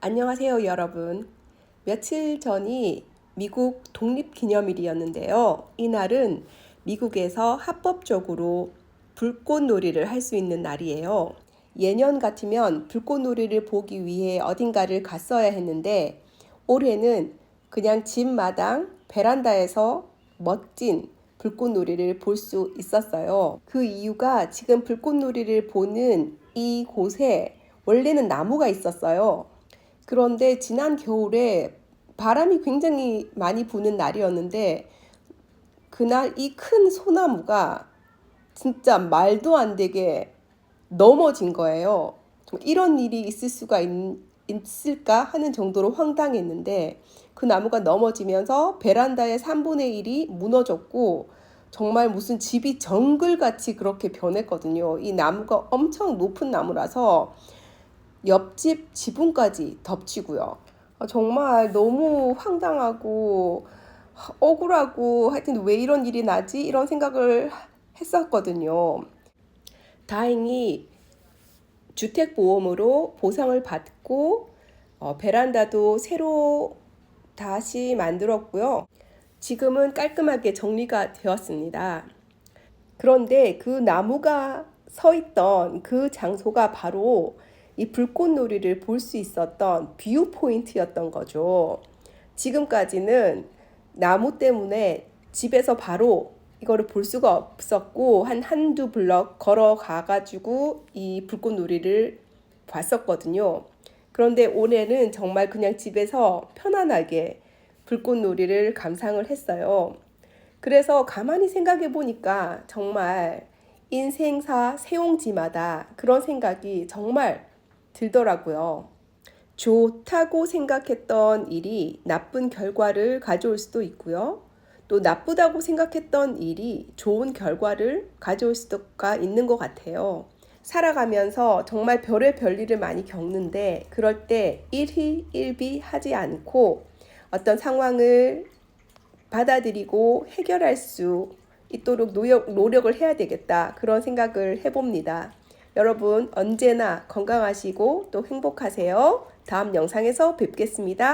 안녕하세요, 여러분. 며칠 전이 미국 독립기념일이었는데요. 이날은 미국에서 합법적으로 불꽃놀이를 할 수 있는 날이에요. 예년 같으면 불꽃놀이를 보기 위해 어딘가를 갔어야 했는데 올해는 그냥 집 마당 베란다에서 멋진 불꽃놀이를 볼 수 있었어요. 그 이유가 지금 불꽃놀이를 보는 이 곳에 원래는 나무가 있었어요. 그런데 지난 겨울에 바람이 굉장히 많이 부는 날이었는데 그날 이 큰 소나무가 진짜 말도 안 되게 넘어진 거예요. 좀 이런 일이 있을 수가 있, 있을까 하는 정도로 황당했는데 그 나무가 넘어지면서 베란다의 3분의 1이 무너졌고 정말 무슨 집이 정글같이 그렇게 변했거든요. 이 나무가 엄청 높은 나무라서 옆집 지붕까지 덮치고요. 아, 정말 너무 황당하고 억울하고 하여튼 왜 이런 일이 나지? 이런 생각을 했었거든요. 다행히 주택보험으로 보상을 받고 어, 베란다도 새로 다시 만들었고요. 지금은 깔끔하게 정리가 되었습니다. 그런데 그 나무가 서 있던 그 장소가 바로 이 불꽃놀이를 볼 수 있었던 뷰 포인트였던 거죠. 지금까지는 나무 때문에 집에서 바로 이거를 볼 수가 없었고 한 한두 블럭 걸어가 가지고 이 불꽃놀이를 봤었거든요. 그런데 올해는 정말 그냥 집에서 편안하게 불꽃놀이를 감상을 했어요. 그래서 가만히 생각해 보니까 정말 인생사 세옹지마다 그런 생각이 정말 들더라고요. 좋다고 생각했던 일이 나쁜 결과를 가져올 수도 있고요. 또 나쁘다고 생각했던 일이 좋은 결과를 가져올 수가 있는 것 같아요. 살아가면서 정말 별의 별일을 많이 겪는데 그럴 때 일희일비 하지 않고 어떤 상황을 받아들이고 해결할 수 있도록 노력, 노력을 해야 되겠다. 그런 생각을 해봅니다. 여러분 언제나 건강하시고 또 행복하세요. 다음 영상에서 뵙겠습니다.